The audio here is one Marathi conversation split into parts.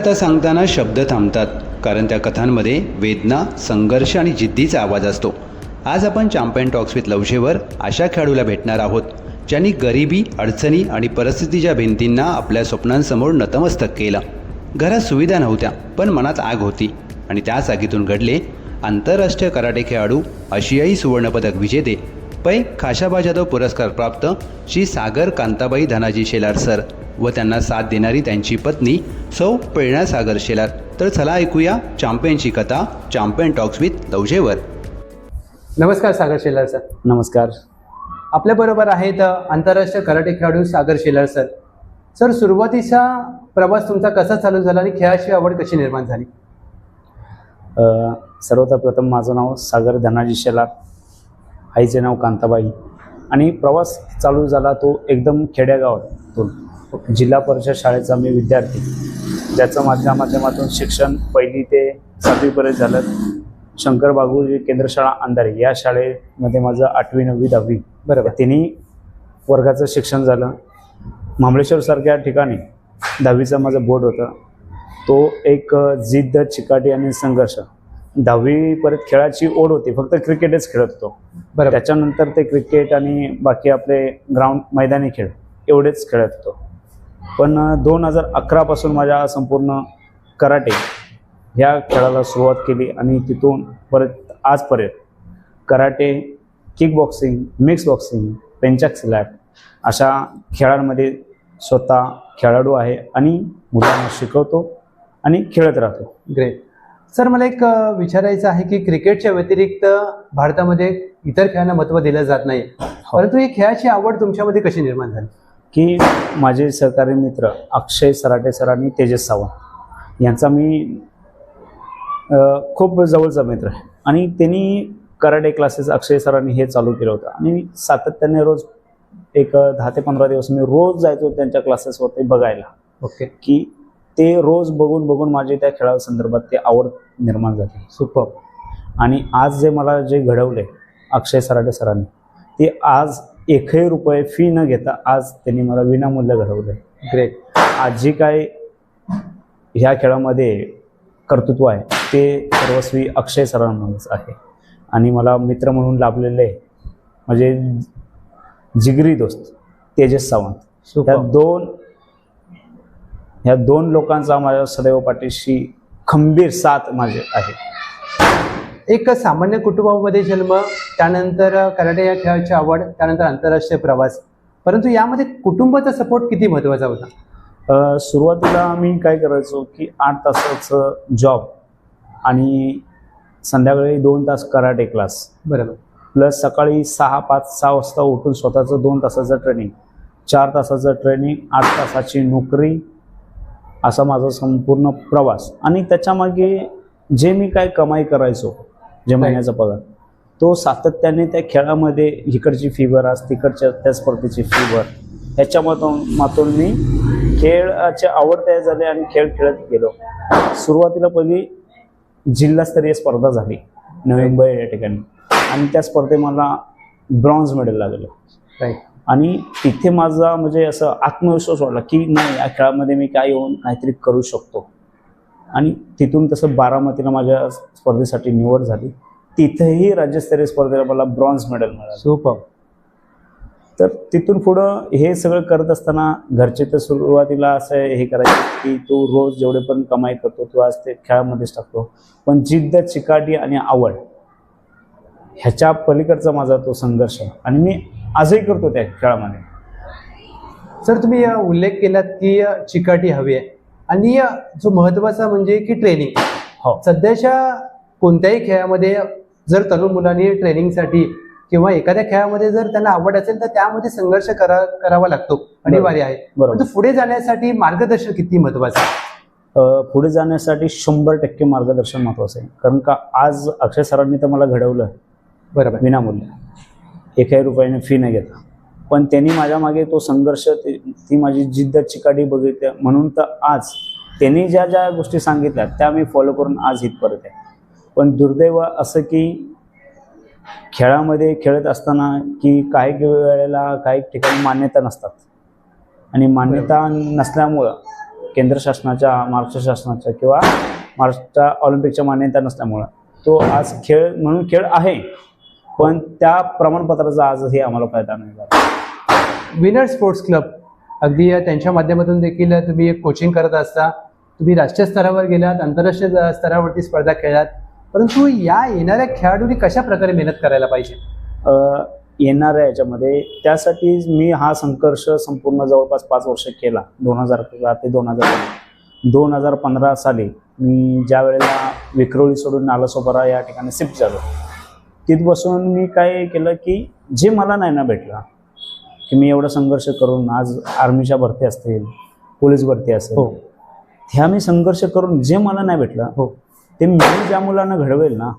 कथा सांगताना शब्द थांबतात कारण त्या कथांमध्ये वेदना संघर्ष आणि जिद्दीचा आवाज असतो. आज आपण चॅम्पियन टॉक्स विथ लवशेवर अशा खेळाडूला भेटणार आहोत ज्यांनी गरिबी अडचणी आणि परिस्थितीच्या भिंतींना आपल्या स्वप्नांसमोर नतमस्तक केलं. घरात सुविधा नव्हत्या पण मनात आग होती आणि त्याच आगीतून घडले आंतरराष्ट्रीय कराटे खेळाडू आशियाई सुवर्णपदक विजेते पै खाशाबा जाधव पुरस्कार प्राप्त श्री सागर कांताबाई धनाजी शेलार सर. व त्यांना साथ देणारी त्यांची पत्नी सौ प्रेरणा सागर शेलार. तर चला ऐकूया चॅम्पियनची कथा चॅम्पियन टॉक्स विथ लवजेवर नमस्कार सागर शेलार सर. नमस्कार. आपल्याबरोबर आहेत आंतरराष्ट्रीय कराटे खेळाडू सागर शेलार सर. सर सुरुवातीचा प्रवास तुमचा कसा चालू झाला आणि खेळाची आवड कशी निर्माण झाली? अ, सर्वप्रथम माझं नाव सागर धनाजी शेलार. आईचे नाव कांताबाई. आणि प्रवास चालू झाला तो एकदम खेड्यागावातून जिल्हा परिषद शाळेचा मी विद्यार्थी. ज्याचं माझ्या माध्यमातून शिक्षण पहिली ते सातवीपर्यंत झालं. शंकर बागुजी केंद्रशाळा अंधारे या शाळेमध्ये माझं आठवी नववी दहावी. बरोबर. तिन्ही वर्गाचं शिक्षण झालं. महाबळेश्वरसारख्या ठिकाणी दहावीचं माझं बोर्ड होतं. तो एक जिद्द चिकाटी आणि संघर्ष. दहावीपर्यंत खेळाची ओढ होती. फक्त क्रिकेटच खेळत होतो. बरोबर. त्याच्यानंतर ते क्रिकेट आणि बाकी आपले ग्राउंड मैदानी खेळ एवढेच खेळत होतो. पण दोन हजार अकरापासून माझ्या संपूर्ण कराटे ह्या खेळाला सुरुवात केली आणि तिथून परत आजपर्यंत karate kick boxing mix boxing pencak silat अशा खेळांमध्ये स्वतः खेळाडू आहे आणि मुलांना शिकवतो आणि खेळत राहतो. ग्रेट सर मला एक विचारायचं आहे की क्रिकेटच्या व्यतिरिक्त भारतामध्ये इतर खेळांना महत्त्व दिलं जात नाही. परंतु ही खेळाची आवड तुमच्यामध्ये कशी निर्माण झाली? की माझे सहकारी मित्र अक्षय सराटे सर आणि तेजस सावंत यांचा मी खूप जवळचा मित्र आहे. आणि त्यांनी कराटे क्लासेस अक्षय सरांनी हे चालू केलं होतं. आणि सातत्याने रोज एक दहा ते पंधरा दिवस मी रोज जायचो त्यांच्या क्लासेसवरती बघायला. ओके. की ते रोज बघून बघून माझी त्या खेळासंदर्भात ते आवड निर्माण झाली. सुपर. आणि आज जे मला जे घडवले अक्षय सराटे सरांनी ते आज एकही रुपये फी न घेता आज त्यांनी मला विनामूल्य घडवले ग्रेट आज जी काय ह्या खेळामध्ये कर्तृत्व आहे ते सर्वस्वी अक्षय सरांनाच आहे. आणि मला मित्र म्हणून लाभलेले म्हणजे जिगरी दोस्त तेजस सावंत. ह्या दोन ह्या दोन लोकांचा माझ्या सदैव पाठीशी खंबीर साथ माझे आहे. एक सामान्य कुटुंबामध्ये जन्म त्यानंतर कराटे या खेळाची आवड त्यानंतर आंतरराष्ट्रीय प्रवास. परंतु यामध्ये कुटुंबाचा सपोर्ट किती महत्त्वाचा होता? सुरुवातीला मी काय करायचो की आठ तासाचं जॉब आणि संध्याकाळी दोन तास कराटे क्लास बरोबर. प्लस सकाळी सहा पाच सहा वाजता उठून स्वतःचं दोन तासाचं ट्रेनिंग चार तासाचं ट्रेनिंग आठ तासाची नोकरी असा माझा संपूर्ण प्रवास. आणि त्याच्यामागे जे मी काय कमाई करायचो जे महिन्याचा पगार. तो सातत्याने त्या खेळामध्ये इकडची फी भरा तिकडच्या त्या स्पर्धेची फी भर ह्याच्यामधून मातून मी खेळाची आवड तयार झाली आणि खेळ खेळत गेलो. सुरुवातीला पहिली जिल्हास्तरीय स्पर्धा झाली नवी मुंबई या ठिकाणी. आणि त्या स्पर्धेत मला ब्रॉन्झ मेडल लागलं. राईट आणि तिथे माझा म्हणजे असं आत्मविश्वास वाटला की नाही या खेळामध्ये मी काय येऊन काहीतरी करू शकतो. आणि तिथून तसं बारामतीला माझ्या स्पर्धेसाठी निवड झाली. तिथेही राज्यस्तरीय स्पर्धेला मला ब्रॉन्झ मेडल मिळालं. सुपर तर तिथून पुढं हे सगळं करत असताना घरचे तर सुरुवातीला असं हे करायचे की तू रोज जेवढे पण कमाई करतो तू आज ते खेळामध्येच टाकतो. पण जिद्द चिकाटी आणि आवड ह्याच्या पलीकडचा माझा तो संघर्ष. आणि मी आजही करतो त्या खेळामध्ये. सर तुम्ही उल्लेख केलात की चिकाटी हवी आहे. आणि जो महत्त्वाचा म्हणजे की ट्रेनिंग हो. सध्याच्या कोणत्याही खेळामध्ये जर तरुण मुलांनी ट्रेनिंगसाठी किंवा एखाद्या खेळामध्ये जर त्यांना आवड असेल तर त्यामध्ये संघर्ष करा करावा लागतो. अनिवार्य आहे. बरोबर. परंतु पुढे जाण्यासाठी मार्गदर्शन किती महत्वाचं आहे? पुढे जाण्यासाठी शंभर टक्के मार्गदर्शन महत्वाचं आहे. कारण का आज अक्षय सरांनी तर मला घडवलं. बरोबर. विनामूल्य. एकही रुपयाने फी न घेता पण त्यांनी माझ्या मागे तो संघर्ष ती ती माझी जिद्द चिकाटी बघितली. म्हणून तर आज त्यांनी ज्या ज्या गोष्टी सांगितल्या त्या मी फॉलो करून आज इथपर्यंत आहे. पण दुर्दैव असं की खेळामध्ये खेळत असताना की काही वेळेला काही ठिकाणी मान्यता नसतात. आणि मान्यता नसल्यामुळं केंद्र शासनाच्या महाराष्ट्र शासनाच्या किंवा महाराष्ट्र ऑलिम्पिकच्या मान्यता नसल्यामुळं तो आज खेळ म्हणून खेळ आहे. पण त्या प्रमाणपत्राचा आजही आम्हाला फायदा नाही झाला विनर स्पोर्ट्स क्लब अगदी त्यांच्या माध्यमातून देखील तुम्ही एक कोचिंग करत असता. तुम्ही राष्ट्रीय स्तरावर गेलात आंतरराष्ट्रीय स्तरावरती स्पर्धा खेळलात. परंतु या येणाऱ्या खेळाडूंनी कशा प्रकारे मेहनत करायला पाहिजे? येणाऱ्या याच्यामध्ये त्यासाठी मी हा संघर्ष संपूर्ण जवळपास पाच वर्ष केला. दोन हजार तेरा ते दोन हजार दोन हजार पंधरा साली मी ज्या वेळेला विक्रोळी सोडून नालासोपारा या ठिकाणी शिफ्ट झालो. तिथपासून मी काय केलं की जे मला नाही ना भेटलं की मी एवढा संघर्ष करून आज आर्मीच्या भरती असतील पोलीस भरती असेल. हो. ह्या मी संघर्ष करून जे मला नाही भेटलं हो. ते मी ज्या मुलांना घडवेल ना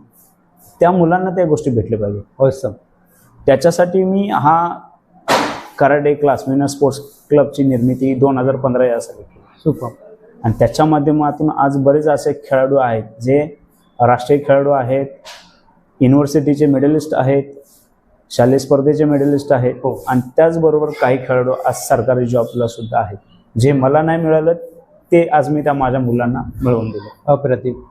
त्या मुलांना त्या गोष्टी भेटल्या पाहिजे awesome. त्याच्यासाठी मी हा कराटे क्लास विनर स्पोर्ट्स क्लबची निर्मिती दोन हजार पंधरा या साली केली. सुपर आणि त्याच्या माध्यमातून आज बरेच असे खेळाडू आहेत जे राष्ट्रीय खेळाडू आहेत युनिव्हर्सिटीचे मेडलिस्ट आहेत शालेय स्पर्धेचे मेडलिस्ट आहेत हो. आणि त्याचबरोबर काही खेळाडू आज सरकारी जॉबला सुद्धा आहेत. जे मला नाही मिळालं ते आज मी त्या माझ्या मुलांना मिळवून दिलं. अप्रतिम.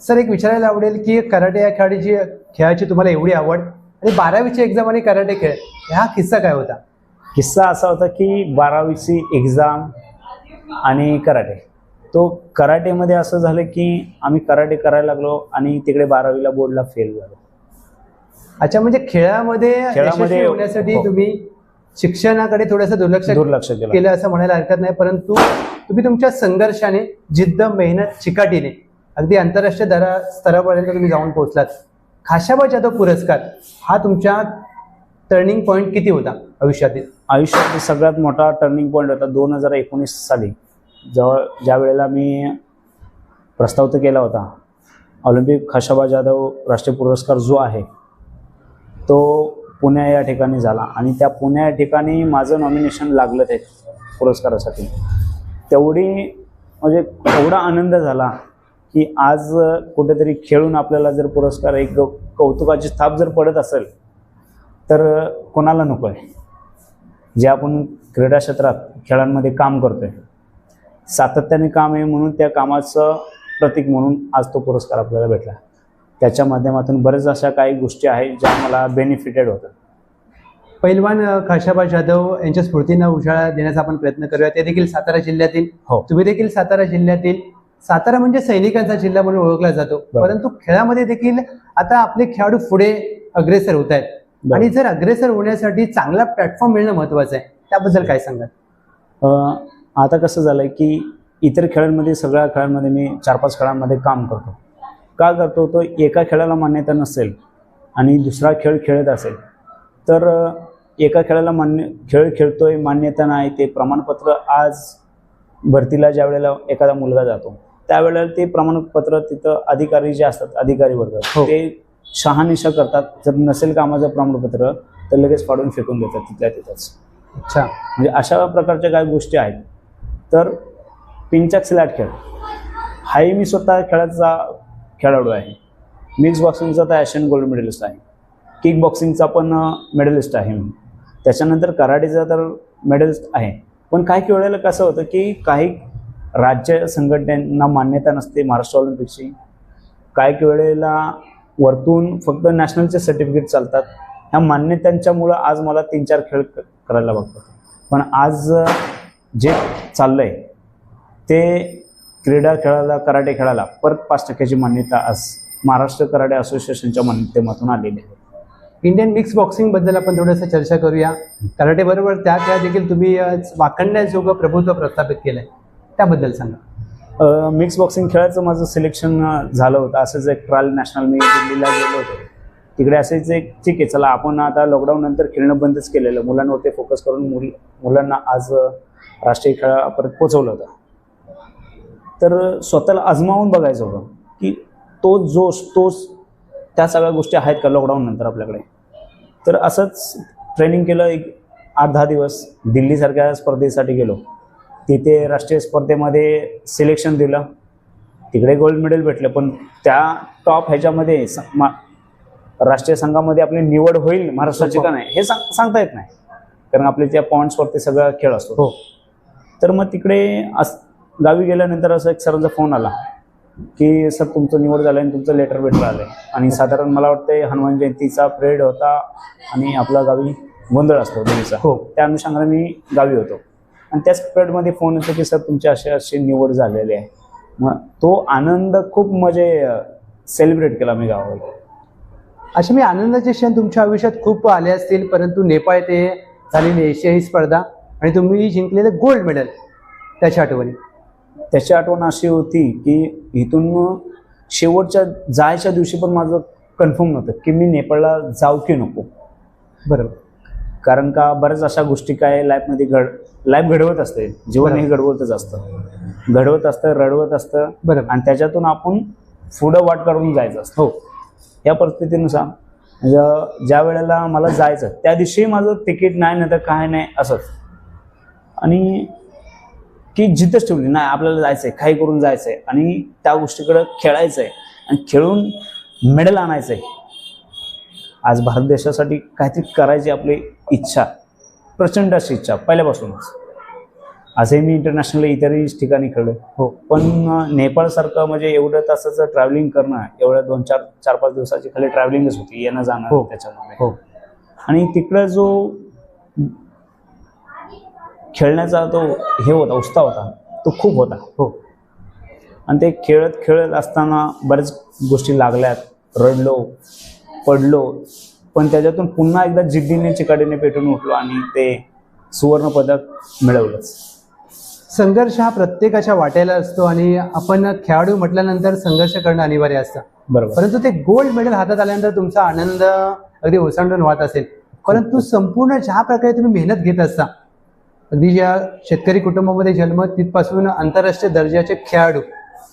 सर एक विचारायला आवडेल की कराटे या खेळाची खेळाची तुम्हाला एवढी आवड? आणि बारावीची एक्झाम आणि कराटे खेळ हा किस्सा काय होता? किस्सा असा होता की बारावीची एक्झाम आणि कराटे. तो कराटेमध्ये असं झालं की आम्ही कराटे करायला लागलो आणि तिकडे बारावीला बोर्डला फेल झालो. अच्छा म्हणजे खेळामध्ये खेळामध्ये- यशस्वी होण्यासाठी हो. तुम्ही शिक्षणाकडे थोडंसं दुर्लक्ष दुर्लक्ष केलं. असं म्हणायला हरकत नाही परंतु तुम्ही तुमच्या संघर्षाने जिद्द मेहनत चिकाटीने अगदी आंतरराष्ट्रीय दरा स्तरापर्यंत तुम्ही जाऊन पोहोचलात. खाशाबा जाधव पुरस्कार हा तुमच्या टर्निंग पॉईंट किती होता आयुष्यातील? आयुष्यात सगळ्यात मोठा टर्निंग पॉईंट होता दोन हजार एकोणीस साली जवळ ज्या वेळेला मी प्रस्ताव तर केला होता ऑलिम्पिक खाशाबा जाधव राष्ट्रीय पुरस्कार जो आहे तो पुण्या या ठिकाणी झाला. आणि त्या पुण्या या ठिकाणी माझं नॉमिनेशन लागलं ते पुरस्कारासाठी. तेवढी म्हणजे एवढा आनंद झाला की आज कुठेतरी खेळून आपल्याला जर पुरस्कार एक कौतुकाची थाप जर पडत असेल तर कोणाला नको आहे? जे आपण क्रीडा क्षेत्रात खेळांमध्ये काम करतोय. सातत्याने काम आहे म्हणून त्या कामाचं प्रतीक म्हणून आज तो पुरस्कार आपल्याला भेटला. त्याच्या माध्यमातून बरेच अशा काही गोष्टी आहेत ज्या मला बेनिफिटेड होतात. पैलवान अ, खाशाबा जाधव यांच्या स्फूर्तीनं उजाळा देण्याचा आपण प्रयत्न करूया. ते देखील सातारा जिल्ह्यातील हो. तुम्ही देखील सातारा जिल्ह्यातील सातारा म्हणजे सैनिकांचा जिल्हा म्हणून ओळखला जातो. परंतु खेळामध्ये देखील आता आपले खेळाडू पुढे अग्रेसर होत आहेत. आणि जर अग्रेसर होण्यासाठी चांगला प्लॅटफॉर्म मिळणं महत्वाचं आहे त्याबद्दल काय सांगाल? अं, आता कसं झालंय की इतर खेळांमध्ये सगळ्या खेळांमध्ये मी चार पाच खेळांमध्ये काम करतो. का करतो तो? एका खेळाला मान्यता नसेल आणि दुसरा खेळ खेळत असेल तर एका खेळाला मान्य खेळ खेळतोय मान्यता नाही ते प्रमाणपत्र आज भरतीला ज्या वेळेला एखादा मुलगा जातो त्यावेळेला ते प्रमाणपत्र तिथं अधिकारी जे असतात अधिकारी वर्ग हो. ते शहानिशा करतात. जर नसेल कामाचं प्रमाणपत्र तर लगेच फाडून फेकून देतात तिथल्या तिथंच. अच्छा. म्हणजे अशा प्रकारच्या काही गोष्टी आहेत. तर पिंचाक सिलाट खेळ. हाही मी स्वतः खेळाचा खेळाडू आहे. मिक्स बॉक्सिंगचा तर ॲशियन गोल्ड मेडलिस्ट आहे. किक बॉक्सिंगचा पण मेडलिस्ट आहे. त्याच्यानंतर कराटेचा तर मेडलिस्ट आहे. पण काही वेळेला कसं होतं की काही राज्य संघटनांना मान्यता नसते महाराष्ट्र ऑलिम्पिकची. काही वेळेला वरतून फक्त नॅशनलचे सर्टिफिकेट चालतात. ह्या मान्यतांच्यामुळं आज मला तीन चार खेळ क- करायला बघतात. पण आज जे चाललंय ते क्रीडा खेळाला कराटे खेळाला परत पाच टक्क्याची मान्यता आज महाराष्ट्र कराटे असोसिएशनच्या माध्यमातून आलेली आहे. इंडियन मिक्स बॉक्सिंगबद्दल आपण थोडंसं चर्चा करूया. कराटे बरोबर त्या खेळात देखील तुम्ही वाखणण्याजोगं प्रभुत्व प्रस्थापित केलंय. त्याबद्दल सांगा. मिक्स बॉक्सिंग खेळाचं माझं सिलेक्शन झालं होतं. असंच एक ट्रायल नॅशनल मी दिल्लीला गेलो होतो. तिकडे असेच एक ठीक आहे चला आपण आता लॉकडाऊन नंतर खेळणं बंदच केलेलं. मुलांवरती फोकस करून मुल मुलांना आज राष्ट्रीय खेळापर्यंत पोचवलं होतं. तर स्वतःला आजमावून बघायचं होतं की तो जोश तोच त्या सगळ्या गोष्टी आहेत का लॉकडाऊन नंतर आपल्याकडे? तर असंच ट्रेनिंग केलं एक आठ दहा दिवस दिल्लीसारख्या स्पर्धेसाठी गेलो. तिथे राष्ट्रीय स्पर्धेमध्ये सिलेक्शन दिलं. तिकडे गोल्ड मेडल भेटलं पण त्या टॉप ह्याच्यामध्ये स- मा- राष्ट्रीय संघामध्ये आपली निवड होईल महाराष्ट्राची का नाही हे सांग सांगता येत नाही. कारण आपले त्या पॉईंट्सवरती सगळा खेळ असतो. हो. तर मग तिकडे अस गावी गेल्यानंतर असं एक सरांचा फोन आला की सर तुमचं निवड झालं आणि तुमचं लेटर भेटलं आलंय आणि साधारण मला वाटतंय हनुमान जयंतीचा पिरियड होता आणि आपला गावी गोंधळ असतो देवीचा हो. त्या अनुषंगाने मी गावी होतो. आणि त्याच पिरियडमध्ये फोन येतो की सर तुमची असे अशी निवड झालेली आहे. मग तो आनंद खूप म्हणजे सेलिब्रेट केला मी गावामध्ये. असे मी आनंदाचे क्षण तुमच्या आयुष्यात खूप आले असतील परंतु नेपाळ ते झालेली एशियाई स्पर्धा आणि तुम्ही जिंकलेलं गोल्ड मेडल त्याच्या आठवणी. त्याची आठवण अशी होती की इथून शेवटच्या जायच्या दिवशी पण माझं कन्फर्म नव्हतं की मी नेपाळला जाऊ की नको. बरोबर. कारण का बऱ्याच अशा गोष्टी काय लाईफमध्ये घड लाईफ घडवत असते. जीवन हे. घडवतच असतं. घडवत असतं रडवत असतं. बरोबर. आणि त्याच्यातून आपण पुढं वाट काढून जायचं असतं. हो. या परिस्थितीनुसार ज्या- ज्या वेळेला मला जायचं त्या दिवशी माझं तिकीट नाही नाही तर काय नाही असंच. आणि की जिद्दच ठेवली नाही आपल्याला जायचंय काही करून जायचंय आणि त्या गोष्टीकडे खेळायचंय आणि खेळून मेडल आणायचंय. आज भारत देशासाठी काहीतरी करायची आपली इच्छा प्रचंड अशी इच्छा पहिल्यापासूनच. आजही मी इंटरनॅशनल इतरही ठिकाणी खेळलोय. हो. पण नेपाळसारखं म्हणजे एवढं तासाचं ट्रॅव्हलिंग करणं एवढ्या दोन चार चार पाच दिवसाची खाली ट्रॅव्हलिंगच होती येणं जाणं हो. त्याच्यामध्ये. हो. आणि तिकडं जो खेळण्याचा तो हे होता उत्साह होता. तो खूप होता. हो. आणि ते खेळत खेळत असताना बऱ्याच गोष्टी लागल्यात. रडलो पडलो. पण त्याच्यातून पुन्हा एकदा जिद्दीने चिकाटीने पेटून उठलो आणि ते सुवर्ण पदक मिळवलंच. संघर्ष हा प्रत्येकाच्या वाट्याला असतो आणि आपण खेळाडू म्हटल्यानंतर संघर्ष करणं अनिवार्य असतं. बरोबर. परंतु ते गोल्ड मेडल हातात आल्यानंतर तुमचा आनंद अगदी ओसांडून वाहत असेल. परंतु संपूर्ण ज्या प्रकारे तुम्ही मेहनत घेत असता अगदी ज्या शेतकरी कुटुंबामध्ये जन्म तिथपासून आंतरराष्ट्रीय दर्जाचे खेळाडू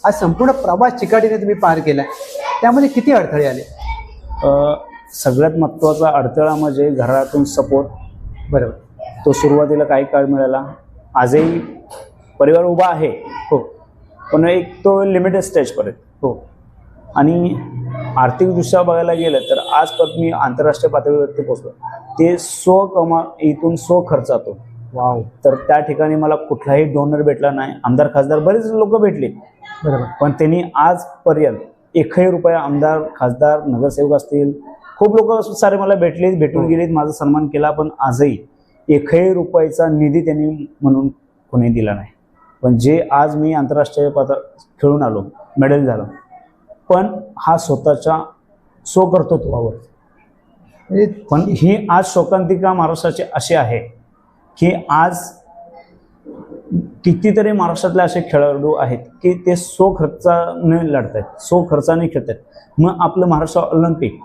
हा संपूर्ण प्रवास चिकाटीने तुम्ही पार केलाय. त्यामध्ये किती अडथळे आले? सगळ्यात महत्त्वाचा अडथळा म्हणजे घरातून सपोर्ट बरोबर. तो सुरुवातीला काही काळ मिळाला. आजही परिवार उभा आहे. हो. पण एक तो लिमिटेड स्टेजपर्यंत हो. आणि आर्थिकदृष्ट्या बघायला गेलं तर आजपर्यंत मी आंतरराष्ट्रीय पातळीवरती पोहोचलो ते स्व कमा इथून स्व खर्चातून. वाव तर त्या ठिकाणी मला कुठलाही डोनर भेटला नाही. आमदार खासदार बरेच लोक भेटले. बरोबर. पण त्यांनी आजपर्यंत एकही रुपया आमदार खासदार नगरसेवक असतील खूप लोक सारे मला भेटले भेटून. गेलेत माझा सन्मान केला पण आजही एकही रुपयाचा निधी त्यांनी म्हणून कोणी दिला नाही. पण जे आज मी आंतरराष्ट्रीय पातळ खेळून आलो मेडल झालो पण हा स्वतःच्या स्वकर्तृत्वावर. म्हणजे पण ही आज शोकांतिका महाराष्ट्राची अशी आहे की आज कितीतरी महाराष्ट्रातले असे खेळाडू आहेत की ते सो खर्चाने लढत आहेत सो खर्चाने खेळत आहेत मग आपलं महाराष्ट्र ऑलिम्पिक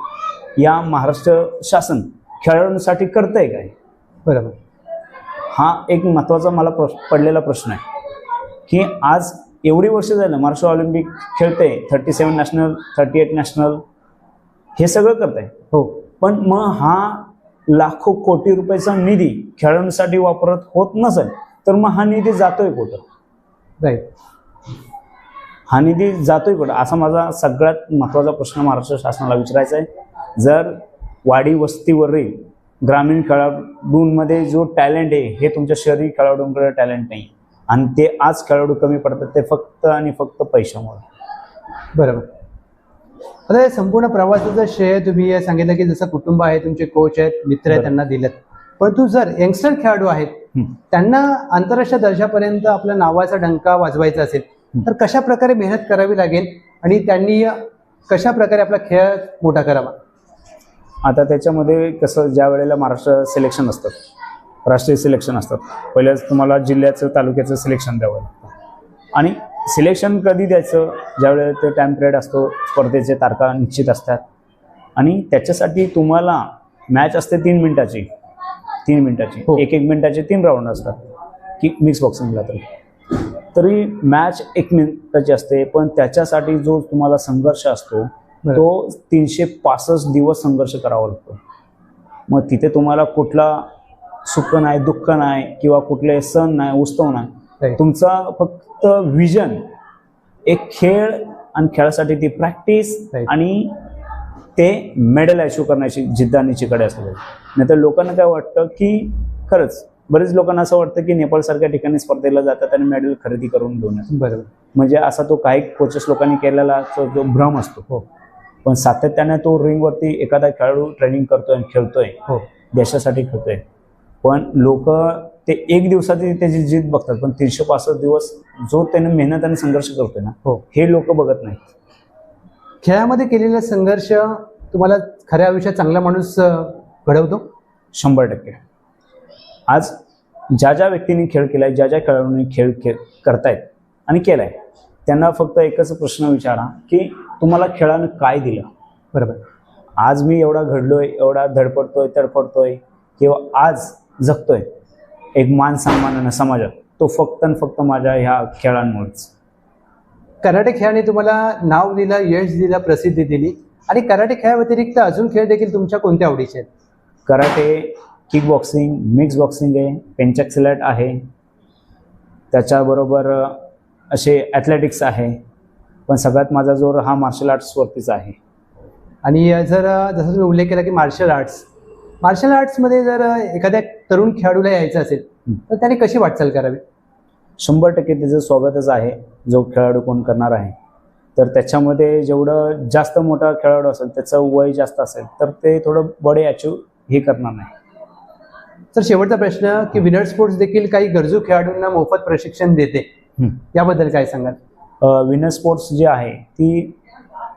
या महाराष्ट्र शासन खेळाडूंसाठी करतंय काय? बरोबर. हा एक महत्त्वाचा मला प्रश्न पडलेला प्रश्न आहे. की आज एवढी वर्ष झालं Maharashtra Olympic खेळतंय thirty seven national thirty eight national हे सगळं करतंय. हो. पण मग हा लाखो कोटी रुपयाचा निधी खेळाडूंसाठी वापरत होत नसेल तर मग हा निधी जातोय कुठं? राईट हा निधी जातोय कुठं? असा माझा सगळ्यात महत्त्वाचा प्रश्न महाराष्ट्र शासनाला विचारायचा आहे. जर वाडी वस्तीवरील ग्रामीण खेळाडूंमध्ये जो टॅलेंट आहे हे तुमच्या शहरी खेळाडूंकडे टॅलेंट नाही. आणि ते आज खेळाडू कमी पडतात ते फक्त आणि फक्त पैशामुळे. बरोबर. आता हे संपूर्ण प्रवासाचं श्रेय तुम्ही हे सांगितलं की जसं कुटुंब आहे तुमचे कोच आहेत मित्र आहेत. त्यांना दिलेत परंतु जर यंगस्टर खेळाडू आहेत. त्यांना आंतरराष्ट्रीय दर्जापर्यंत आपल्या नावाचा डंका वाजवायचा असेल. तर कशा प्रकारे मेहनत करावी लागेल आणि त्यांनी कशा प्रकारे आपला खेळ मोठा करावा आता त्याच्यामध्ये कसं ज्या वेळेला महाराष्ट्र सिलेक्शन असतात राष्ट्रीय सिलेक्शन असतात पहिल्याच तुम्हाला जिल्ह्याचं तालुक्याचं सिलेक्शन द्यावं लागतं आणि सिलेक्शन कधी द्यायचं ज्यावेळेला ते टाईम पिरियड असतो स्पर्धेचे तारखा निश्चित असतात आणि त्याच्यासाठी तुम्हाला मॅच असते तीन मिनिटाची तीन मिनिटाची हो. एक एक मिनिटाचे तीन राऊंड असतात की मिक्स बॉक्सिंगला तरी तरी मॅच एक मिनिटाची असते पण त्याच्यासाठी जो तुम्हाला संघर्ष असतो. तो तीनशे पासष्ट दिवस संघर्ष करावा लागतो मग तिथे तुम्हाला कुठला सुख नाही दुःख नाही किंवा कुठले सण नाही उत्सव नाही. तुमचा फक्त विजन एक खेळ आणि खेळासाठी ती प्रॅक्टिस. आणि ते मेडल अचीव करण्याची जिद्द आणि चिकडे असले नाही तर लोकांना काय वाटतं की खरंच बरेच लोकांना असं वाटतं की नेपाळसारख्या ठिकाणी स्पर्धेला जातात आणि मेडल खरेदी करून घेऊन बरोबर. म्हणजे असा तो काही कोचेस लोकांनी केलेला तो जो भ्रम असतो. हो. पण सातत्याने तो रिंगवरती एखादा खेळाडू ट्रेनिंग करतोय आणि खेळतोय. हो. देशासाठी खेळतोय. पण लोक ते एक दिवसाची त्याची जीत बघतात पण तीनशे पासष्ट दिवस जो त्याने मेहनत आणि संघर्ष करतोय ना हो. हे लोक बघत नाहीत. खेळामध्ये केलेला संघर्ष तुम्हाला खऱ्या आयुष्यात चांगला माणूस घडवतो? शंभर टक्के. आज ज्या ज्या व्यक्तींनी खेळ केलाय ज्या ज्या खेळाडूंनी खेळ खेळ करतायत आणि केलाय त्यांना फक्त एकच प्रश्न विचारा की तुम्हाला खेळानं काय दिलं? बरोबर. आज मी एवढा घडलोय एवढा धडपडतोय तडपडतोय किंवा आज जगतोय एक मान सन्मानानं समाजात तो फक्त आणि फक्त माझ्या ह्या खेळांमुळेच. कराटे खेळाने तुम्हाला नाव दिलं यश दिलं प्रसिद्धी दिली. आणि कराटे खेळाव्यतिरिक्त अजून खेळ देखील तुमच्या कोणत्या आवडीचे आहेत? Karate kick boxing mix boxing आहे पेंचॅक्सिलॅट आहे. त्याच्याबरोबर असे ॲथलेटिक्स आहे. पण सगळ्यात माझा जोर हा मार्शल आर्ट्सवरतीच आहे. आणि जर जसं तुम्ही उल्लेख केला की मार्शल आर्ट्स मार्शल आर्ट्समध्ये जर एखाद्या तरुण खेळाडूला यायचं असेल तर त्याने कशी वाटचाल करावी? शंभर टक्के त्याचं स्वागतच आहे जो खेळाडू कोण करणार आहे. तर त्याच्यामध्ये जेवढं जास्त मोठा खेळाडू असेल त्याचं वय जास्त असेल तर ते थोडं बडे अचीव हे करणार नाही. तर शेवटचा प्रश्न की विनर स्पोर्ट्स देखील काही गरजू खेळाडूंना मोफत प्रशिक्षण देते याबद्दल काय सांगाल? विनर स्पोर्ट्स जी आहे ती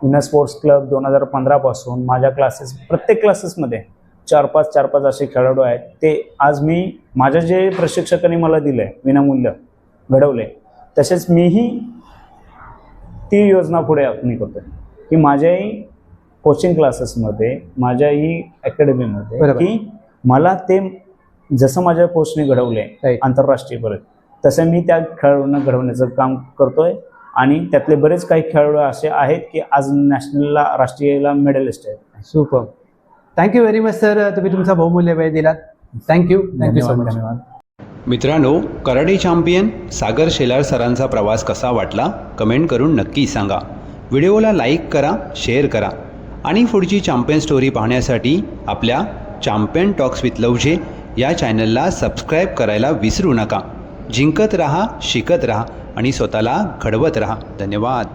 विनर स्पोर्ट्स क्लब दोन हजार पंधरापासून माझ्या क्लासेस प्रत्येक क्लासेसमध्ये चार पाच चार पाच असे खेळाडू आहेत. ते आज मी माझ्या जे प्रशिक्षकांनी मला दिलं आहे विनामूल्य घडवले तसेच मीही ती योजना पुढे आखणी करतोय. की माझ्याही कोचिंग क्लासेसमध्ये माझ्याही अकॅडमीमध्ये. की मला ते जसं माझ्या कोचने घडवले Right. आंतरराष्ट्रीयपर्यंत तसं मी त्या खेळाडूंना घडवण्याचं काम करतोय. आणि त्यातले बरेच काही खेळाडू असे आहेत की आज नॅशनलला राष्ट्रीयला मेडलिस्ट आहेत. Super thank you very much sir तुम्ही तुमचा बहुमूल्य वेळ दिलात. Thank you thank you so धन्यवाद मच धन्यवाद. मित्रांनो कराटे चॅम्पियन सागर शेलार सरांचा प्रवास कसा वाटला कमेंट करून नक्की सांगा. व्हिडिओला लाईक करा शेअर करा. आणि पुढची चॅम्पियन स्टोरी पाहण्यासाठी आपल्या चॅम्पियन टॉक्स विथ लवजे या चॅनलला सबस्क्राईब करायला विसरू नका. जिंकत रहा शिकत रहा आणि स्वतःला घडवत रहा. धन्यवाद.